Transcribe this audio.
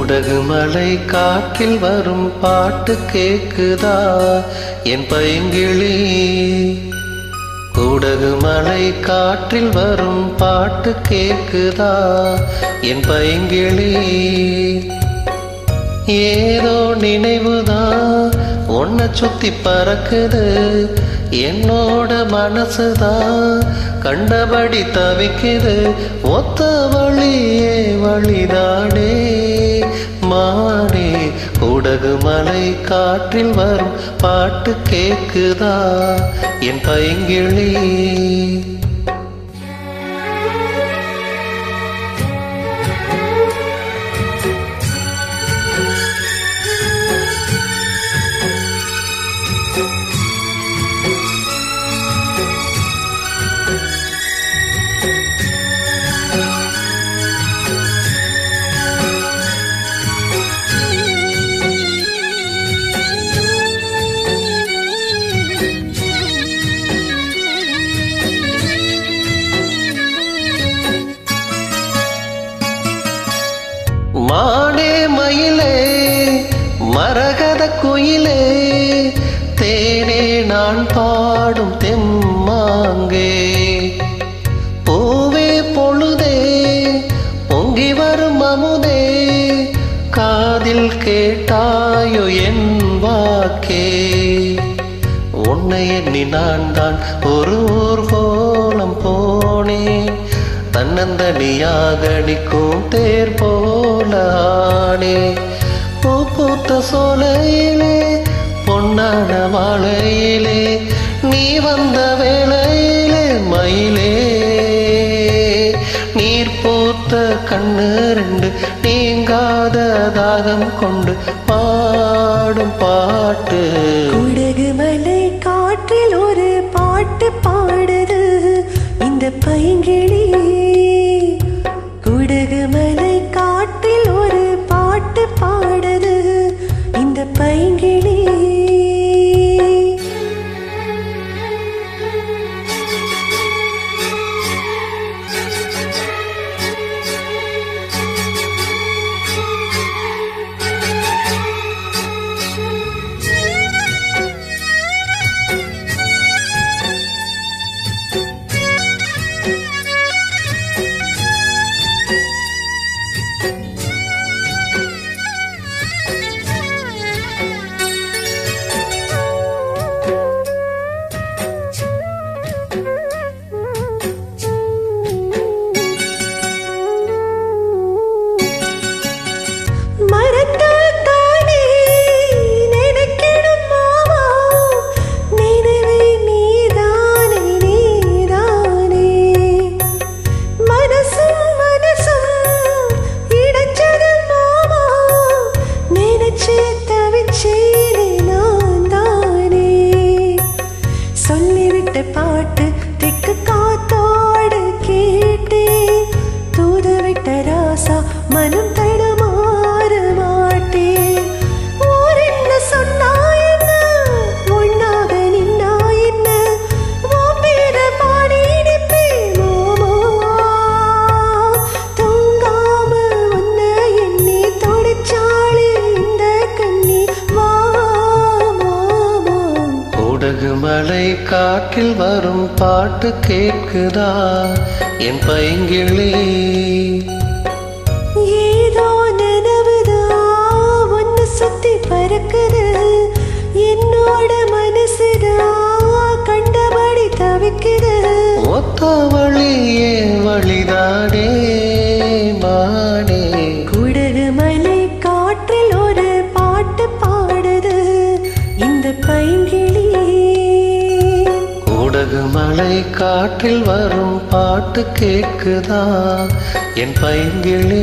உடகு மலை காற்றில் வரும் பாட்டு கேக்குதா? என் பைங்கிளி குடகு மலை காற்றில் வரும் பாட்டு கேக்குதா? என் பைங்கிளி ஏதோ நினைவுதான் உன்னை சுத்தி பறக்குது என்னோட மனசுதான் கண்டபடி தவிக்குது ஒத்த வழியே வழிதானே? மானே குடகு மலை காற்றில் வரும் பாட்டு கேக்குதா? என் பைங்கிளி. வாக்கே உன்னை எண்ணி நான் தான் ஒரு ஊர் கோலம் போனேன். தன்னந்தனியாக நிற்கும் தேர் போலானே பூ பூத்த சோலையிலே பொன்னான மாலையிலே நீ வந்த வேளையிலே மயிலே. நீர் பூத்த கண்ணு ரெண்டு நீங்காத தாகம் கொண்டு பா பாடும் பாட்டு. குடகு மலை காற்றில் ஒரு பாட்டு பாடுது. இந்த பைங்கிழி காற்றில் வரும் பாட்டு கேட்குதா? என் பைங்கிளி. ஏதோ நினைவுதா ஒன்னு சுத்தி பறக்குது. என்னோட மனசுதா கண்டபடி தவிக்குது. ஒத்த வழியே மழை காற்றில் வரும் பாட்டு கேட்குதா என் பைங்கிளி